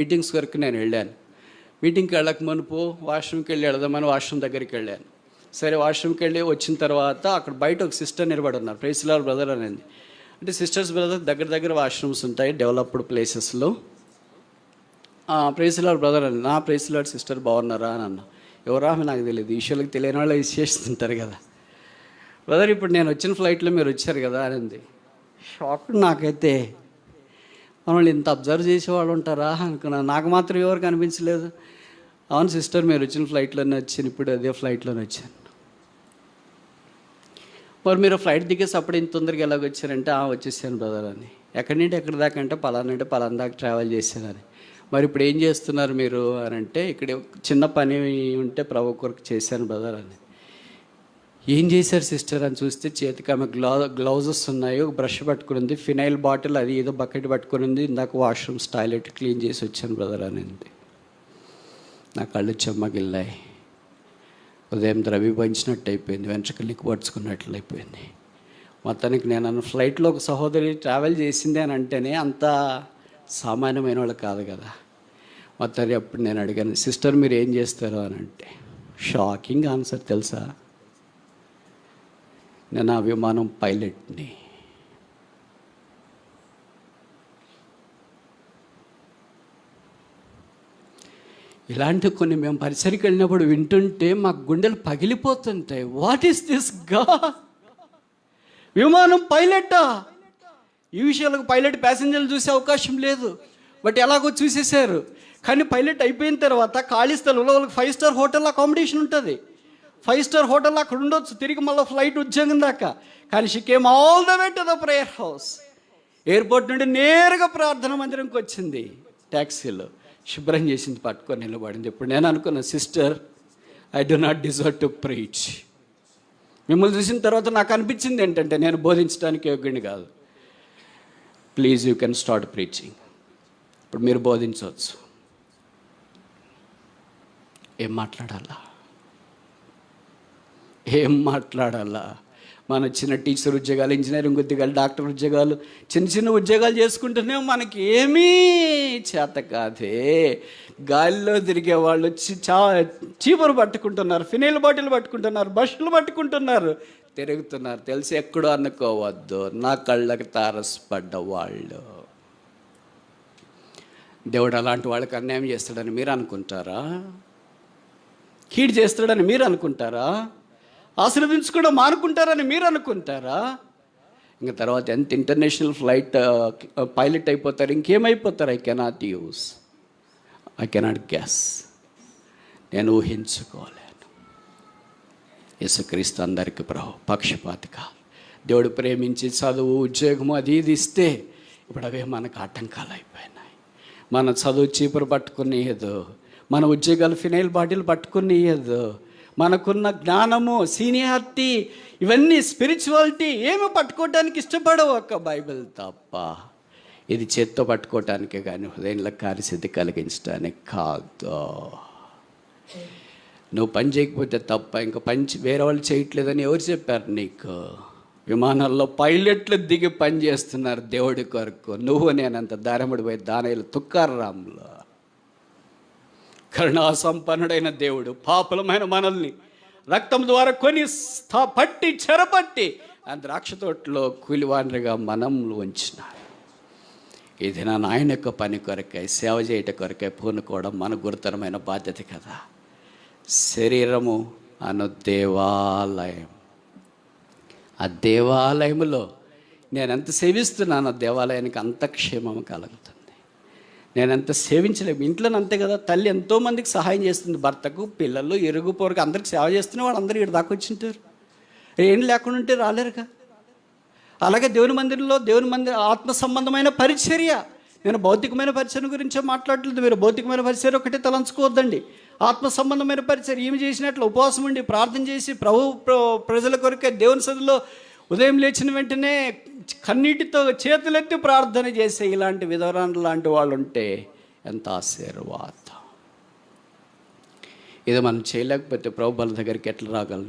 Meetings వరకు నేను వెళ్ళాను. మీటింగ్కి వెళ్ళక మునుపు వాష్రూమ్కి వెళ్ళి వెళదామని వాష్రూమ్ దగ్గరికి వెళ్ళాను. సరే వాష్రూమ్కి వెళ్ళి వచ్చిన తర్వాత అక్కడ బయట ఒక సిస్టర్ నిలబడి ఉన్నారు. ప్రైస్లాల్ బ్రదర్ అనేది. అంటే సిస్టర్స్ బ్రదర్ దగ్గర దగ్గర వాష్రూమ్స్ ఉంటాయి డెవలప్డ్ ప్లేసెస్లో. ప్రైస్లాల్ బ్రదర్ అని నా ప్రేసిలాల్ సిస్టర్ బాగున్నారా? అని అన్న. ఎవరా నాకు తెలియదు ఈశ్వరులకు తెలియని వాళ్ళు చేస్తుంటారు కదా. బ్రదర్ ఇప్పుడు నేను వచ్చిన ఫ్లైట్లో మీరు వచ్చారు కదా అనింది షాక్ నాకైతే మనల్ని ఇంత అబ్జర్వ్ చేసేవాళ్ళు ఉంటారా? అనుకున్నాను నాకు మాత్రం ఎవరు కనిపించలేదు. అవును సిస్టర్ మీరు వచ్చిన ఫ్లైట్లోనే వచ్చాను. ఇప్పుడు అదే ఫ్లైట్లోనే వచ్చాను. మరి మీరు ఫ్లైట్ దిగేసప్పుడు ఇంత తొందరగా ఎలాగ వచ్చారంటే ఆ వచ్చేసాను బ్రదర్ అని. ఎక్కడి నుండి ఎక్కడి దాకా అంటే పలానా అంటే పలానా దాకా ట్రావెల్ చేశానని మరి ఇప్పుడు ఏం చేస్తున్నారు మీరు అని అంటే ఇక్కడ చిన్న పని ఉంటే ప్రభు కొరకు చేశాను బ్రదర్ అని. ఏం చేశారు సిస్టర్ అని చూస్తే చేతికి ఆమె గ్లౌ గ్లౌజెస్ ఉన్నాయి ఒక బ్రష్ పట్టుకుని ఫినైల్ బాటిల్ అది ఏదో బకెట్ పట్టుకుని ఉంది ఇందాక వాష్రూమ్స్ టాయిలెట్ క్లీన్ చేసి వచ్చాను బ్రదర్ అనింది నా కళ్ళు చెమ్మగిల్లాయి. ఉదయం ద్రవి అయిపోయింది వెంట్రుకలు పడుచుకున్నట్లు అయిపోయింది. మొత్తానికి నేను అన్న ఫ్లైట్లో ఒక సహోదరి ట్రావెల్ చేసింది అని అంటేనే అంత సామాన్యమైన వాళ్ళు కాదు కదా. మొత్తానికి అప్పుడు నేను అడిగాను సిస్టర్ మీరు ఏం చేస్తారు? అని అంటే షాకింగ్ ఆన్సర్ తెలుసా? నేను ఆ విమానం పైలట్ని ఇలాంటి కొన్ని మేము పరిసరికి వెళ్ళినప్పుడు వింటుంటే మా గుండెలు పగిలిపోతుంటాయి. వాట్ ఈస్ దిస్గా విమానం పైలట్టా ఈ విషయాలకు పైలట్ ప్యాసింజర్లు చూసే అవకాశం లేదు. బట్ ఎలాగో చూసేశారు. కానీ పైలట్ అయిపోయిన తర్వాత ఖాళీ స్థలంలో వాళ్ళకి ఫైవ్ స్టార్ హోటల్ అకామిడేషన్ ఉంటుంది. ఫైవ్ స్టార్ హోటల్ అక్కడ ఉండొచ్చు. తిరిగి మళ్ళీ ఫ్లైట్ ఉద్యోగం దాకా. కానీ she came all the way to the prayer house airport నుండి నేరుగా ప్రార్థన మందిరంకి వచ్చింది. ట్యాక్సీలో శుభ్రం చేసింది పట్టుకొని నిలబడింది. ఇప్పుడు నేను అనుకున్న sister I do not deserve to preach మిమ్మల్ని చూసిన తర్వాత నాకు అనిపించింది ఏంటంటే నేను బోధించడానికి యోగ్యుని కాదు. Please you can start preaching ఇప్పుడు మీరు బోధించవచ్చు. ఏం మాట్లాడాలా? ఏం మాట్లాడాలా? మన చిన్న టీచర్ ఉద్యోగాలు ఇంజనీరింగ్ ఉద్యోగాలు డాక్టర్ ఉద్యోగాలు చిన్న చిన్న ఉద్యోగాలు చేసుకుంటూనే మనకి ఏమీ చేత కాదే. గాలిలో తిరిగే వాళ్ళు చా చీపురు పట్టుకుంటున్నారు ఫినైల్ బాటిల్ పట్టుకుంటున్నారు బస్సులు పట్టుకుంటున్నారు తిరుగుతున్నారు. తెలిసి ఎక్కడో అనుకోవద్దు. నా కళ్ళకు తారసపడ్డ వాళ్ళు. దేవుడు అలాంటి వాళ్ళకి అన్యాయం చేస్తాడని మీరు అనుకుంటారా? కీడు చేస్తాడని మీరు అనుకుంటారా? ఆశీర్వదించుకోవడం మానుకుంటారని మీరు అనుకుంటారా? ఇంకా తర్వాత ఎంత ఇంటర్నేషనల్ ఫ్లైట్ పైలట్ అయిపోతారు ఇంకేమైపోతారు? I cannot use I cannot guess నేను ఊహించుకోలేను. యేసుక్రీస్తు అందరికి ప్రభు పక్షపాతి కాదు దేవుడు ప్రేమించి చదువు ఉద్యోగము అది ఇది ఇస్తే ఇప్పుడు అవే మనకు ఆటంకాలు అయిపోయినాయి. మన చదువు చీపురు పట్టుకునేయదు. మన ఉద్యోగాలు ఫినైల్ బాటిల్ పట్టుకునేయదు. మనకున్న జ్ఞానము సీనియారిటీ ఇవన్నీ స్పిరిచువాలిటీ ఏమి పట్టుకోవడానికి ఇష్టపడవు ఒక్క బైబిల్ తప్ప. ఇది చేత్తో పట్టుకోవటానికే కానీ హృదయంలో కార్యసిద్ధి కలిగించడానికి కాదు. నువ్వు పని చేయకపోతే తప్ప ఇంకా పని వేరే వాళ్ళు చేయట్లేదని ఎవరు చెప్పారు నీకు? విమానాల్లో పైలట్లు దిగి పని చేస్తున్నారు దేవుడి కొరకు. నువ్వు నేనంత దారముడి పోయి దానయ్యలు తుక్కారాములో కరుణాసంపన్నుడైన దేవుడు పాపులమైన మనల్ని రక్తం ద్వారా కొని స్థా పట్టి చెరపట్టి ఆ ద్రాక్ష తోటలో కూలివారిగా మనం ఉంచినారు. ఇది నా నాయన యొక్క పని కొరకై సేవ చేయట కొరకై పూనుకోవడం మన గురుతరమైన బాధ్యత కదా. శరీరము అను దేవాలయం. ఆ దేవాలయములో నేను ఎంత సేవిస్తున్నాను ఆ దేవాలయానికి అంత క్షేమం కలుగుతుంది. నేను ఎంత సేవించలేము. ఇంట్లో అంతే కదా. తల్లి ఎంతోమందికి సహాయం చేస్తుంది. భర్తకు పిల్లలు ఇరుగు పొరుగు అందరికి సేవ చేస్తున్న వాళ్ళు అందరూ ఇక్కడ దాకా వచ్చింటారు. ఏం లేకుండా ఉంటే రాలేరుగా. అలాగే దేవుని మందిరంలో దేవుని మందిర ఆత్మ సంబంధమైన పరిచర్య. నేను భౌతికమైన పరిచయం గురించే మాట్లాడలేదు. మీరు భౌతికమైన పరిచయం ఒకటే తలంచుకోవద్దండి. ఆత్మ సంబంధమైన పరిచయం ఏమి చేసినట్లు ఉపవాసం ఉండి ప్రార్థన చేసి ప్రభు ప్రజల కొరకే దేవుని సదిలో ఉదయం లేచిన వెంటనే కన్నీటితో చేతులెత్తి ప్రార్థన చేసే ఇలాంటి విధవరాలు లాంటి వాళ్ళు ఉంటే ఎంత ఆశీర్వాదం. ఇది మనం చేయలేకపోతే ప్రభు దగ్గరికి ఎట్లా రాగలం